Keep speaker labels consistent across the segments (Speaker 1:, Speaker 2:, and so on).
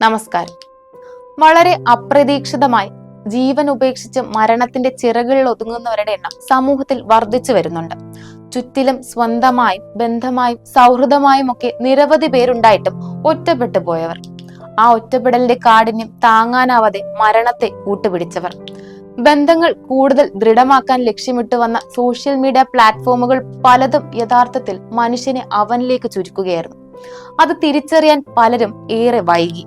Speaker 1: നമസ്കാരം. വളരെ അപ്രതീക്ഷിതമായി ജീവൻ ഉപേക്ഷിച്ച് മരണത്തിന്റെ ചിറകളിൽ ഒതുങ്ങുന്നവരുടെ എണ്ണം സമൂഹത്തിൽ വർദ്ധിച്ചു വരുന്നുണ്ട്. ചുറ്റിലും സ്വന്തമായും ബന്ധമായും സൗഹൃദമായും ഒക്കെ നിരവധി പേരുണ്ടായിട്ടും ഒറ്റപ്പെട്ടു പോയവർ. ആ ഒറ്റപ്പെടലിന്റെ കാഠിന്യം താങ്ങാനാവാതെ മരണത്തെ കൂട്ടുപിടിച്ചവർ. ബന്ധങ്ങൾ കൂടുതൽ ദൃഢമാക്കാൻ ലക്ഷ്യമിട്ട് വന്ന സോഷ്യൽ മീഡിയ പ്ലാറ്റ്ഫോമുകൾ പലതും യഥാർത്ഥത്തിൽ മനുഷ്യനെ അവനിലേക്ക് ചുരുക്കുകയായിരുന്നു. അത് തിരിച്ചറിയാൻ പലരും ഏറെ വൈകി.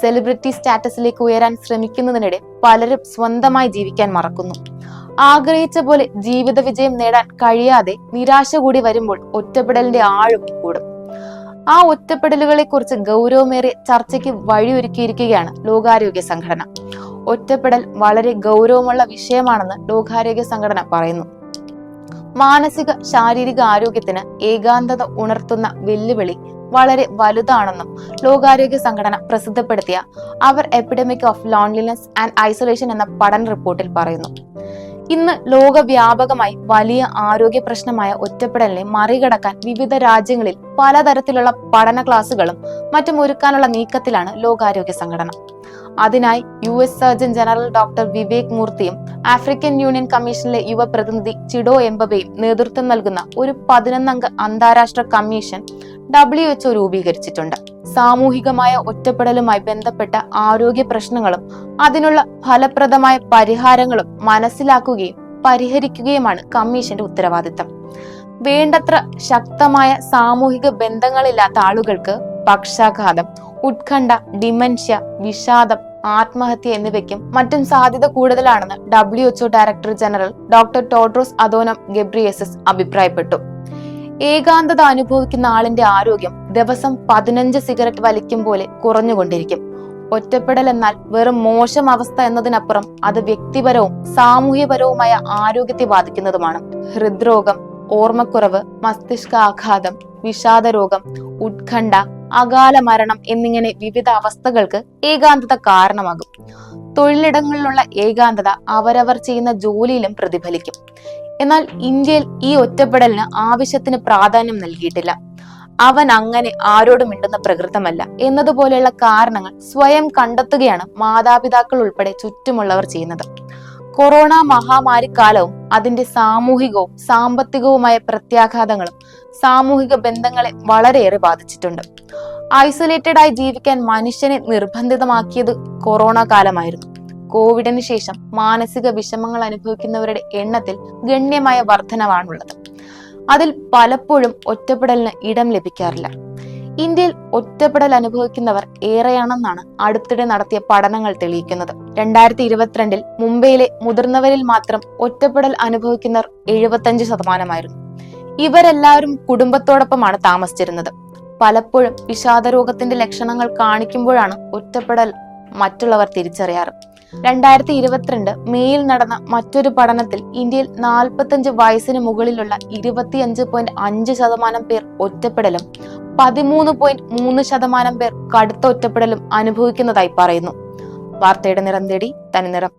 Speaker 1: സെലിബ്രിറ്റി സ്റ്റാറ്റസിലേക്ക് ഉയരാൻ ശ്രമിക്കുന്നതിനിടെ പലരും സ്വന്തമായി ജീവിക്കാൻ മറക്കുന്നു. ആഗ്രഹിച്ച പോലെ ജീവിത വിജയം നേടാൻ കഴിയാതെ നിരാശ കൂടി വരുമ്പോൾ ഒറ്റപ്പെടലിന്റെ ആഴം കൂടും. ആ ഒറ്റപ്പെടലുകളെ കുറിച്ച് ഗൗരവമേറിയ ചർച്ചയ്ക്ക് വഴിയൊരുക്കിയിരിക്കുകയാണ് ലോകാരോഗ്യ സംഘടന. ഒറ്റപ്പെടൽ വളരെ ഗൗരവമുള്ള വിഷയമാണെന്ന് ലോകാരോഗ്യ സംഘടന പറയുന്നു. മാനസിക ശാരീരിക ആരോഗ്യത്തിന് ഏകാന്തത ഉണർത്തുന്ന വെല്ലുവിളി വളരെ വലുതാണെന്നും ലോകാരോഗ്യ സംഘടന പ്രസിദ്ധപ്പെടുത്തിയ അവർ epidemic of loneliness and isolation എന്ന പഠന റിപ്പോർട്ടിൽ പറയുന്നു. ഇന്ന് ലോകവ്യാപകമായി വലിയ ആരോഗ്യ പ്രശ്നമായ ഒറ്റപ്പെടലിനെ മറികടക്കാൻ വിവിധ രാജ്യങ്ങളിൽ പലതരത്തിലുള്ള പഠന ക്ലാസുകളും മറ്റും ഒരുക്കാനുള്ള നീക്കത്തിലാണ് ലോകാരോഗ്യ സംഘടന. അതിനായി U S surgeon general doctor Vivek മൂർത്തിയും African union കമ്മീഷനിലെ യുവ പ്രതിനിധി ചിഡോ എംബബയും നേതൃത്വം നൽകുന്ന ഒരു പതിനൊന്നംഗ അന്താരാഷ്ട്ര കമ്മീഷൻ ഡബ്ല്യു എച്ച്ഒ രൂപീകരിച്ചിട്ടുണ്ട്. സാമൂഹികമായ ഒറ്റപ്പെടലുമായി ബന്ധപ്പെട്ട ആരോഗ്യ പ്രശ്നങ്ങളും അതിനുള്ള ഫലപ്രദമായ പരിഹാരങ്ങളും മനസ്സിലാക്കുകയും പരിഹരിക്കുകയുമാണ് കമ്മീഷന്റെ ഉത്തരവാദിത്തം. വേണ്ടത്ര ശക്തമായ സാമൂഹിക ബന്ധങ്ങളില്ലാത്ത ആളുകൾക്ക് പക്ഷാഘാതം ഉത്കണ്ഠ ഡിമൻഷ്യ വിഷാദം ആത്മഹത്യ എന്നിവയ്ക്കും മറ്റും സാധ്യത കൂടുതലാണെന്ന് W director general doctor Tedros Adhanom Ghebreyesus അഭിപ്രായപ്പെട്ടു. ഏകാന്തത അനുഭവിക്കുന്ന ആളിന്റെ ആരോഗ്യം ദിവസം പതിനഞ്ച് സിഗരറ്റ് വലിക്കും പോലെ കുറഞ്ഞുകൊണ്ടിരിക്കും. ഒറ്റപ്പെടൽ എന്നാൽ വെറും മോശം അവസ്ഥ എന്നതിനപ്പുറം അത് വ്യക്തിപരവും സാമൂഹ്യപരവുമായ ആരോഗ്യത്തെ ബാധിക്കുന്നതുമാണ്. ഹൃദ്രോഗം ഓർമ്മക്കുറവ് മസ്തിഷ്കാഘാതം വിഷാദരോഗം ഉത്കണ്ഠ അകാല മരണം എന്നിങ്ങനെ വിവിധ അവസ്ഥകൾക്ക് ഏകാന്തത കാരണമാകും. തൊഴിലിടങ്ങളിലുള്ള ഏകാന്തത അവരവർ ചെയ്യുന്ന ജോലിയിലും പ്രതിഫലിക്കും. എന്നാൽ ഇന്ത്യയിൽ ഈ ഒറ്റപ്പെടലിന് ആവശ്യത്തിന് പ്രാധാന്യം നൽകിയിട്ടില്ല. അവൻ അങ്ങനെ ആരോടും മിണ്ടുന്ന പ്രകൃതമല്ല എന്നതുപോലെയുള്ള കാരണങ്ങൾ സ്വയം കണ്ടെത്തുകയാണ് മാതാപിതാക്കൾ ഉൾപ്പെടെ ചുറ്റുമുള്ളവർ ചെയ്യുന്നത്. കൊറോണ മഹാമാരി കാലവും അതിന്റെ സാമൂഹികവും സാമ്പത്തികവുമായ പ്രത്യാഘാതങ്ങളും സാമൂഹിക ബന്ധങ്ങളെ വളരെയേറെ ബാധിച്ചിട്ടുണ്ട്. ഐസൊലേറ്റഡ് ആയി ജീവിക്കാൻ മനുഷ്യനെ നിർബന്ധിതമാക്കിയത് കൊറോണ കാലമായിരുന്നു. കോവിഡിന് ശേഷം മാനസിക വിഷമങ്ങൾ അനുഭവിക്കുന്നവരുടെ എണ്ണത്തിൽ ഗണ്യമായ വർധനവാണുള്ളത്. അതിൽ പലപ്പോഴും ഒറ്റപ്പെടലിന് ഇടം ലഭിക്കാറില്ല. ഇന്ത്യയിൽ ഒറ്റപ്പെടൽ അനുഭവിക്കുന്നവർ ഏറെയാണെന്നാണ് അടുത്തിടെ നടത്തിയ പഠനങ്ങൾ തെളിയിക്കുന്നത്. രണ്ടായിരത്തി ഇരുപത്തിരണ്ടിൽ മുംബൈയിലെ മുതിർന്നവരിൽ മാത്രം ഒറ്റപ്പെടൽ അനുഭവിക്കുന്നവർ എഴുപത്തഞ്ച് ശതമാനമായിരുന്നു. ഇവരെല്ലാവരും കുടുംബത്തോടൊപ്പമാണ് താമസിച്ചിരുന്നത്. പലപ്പോഴും വിഷാദരോഗത്തിന്റെ ലക്ഷണങ്ങൾ കാണിക്കുമ്പോഴാണ് ഒറ്റപ്പെടൽ മറ്റുള്ളവർ തിരിച്ചറിയാറ്. രണ്ടായിരത്തി ഇരുപത്തിരണ്ട് മേയിൽ നടന്ന മറ്റൊരു പഠനത്തിൽ ഇന്ത്യയിൽ നാൽപ്പത്തഞ്ച് വയസ്സിന് മുകളിലുള്ള ഇരുപത്തിയഞ്ച് പോയിന്റ് അഞ്ച് ശതമാനം പേർ ഒറ്റപ്പെടലും പതിമൂന്ന് പോയിന്റ് മൂന്ന് ശതമാനം പേർ കടുത്ത ഒറ്റപ്പെടലും അനുഭവിക്കുന്നതായി പറയുന്നു. വാർത്തയുടെ നിറം തേടി തനിനിറം.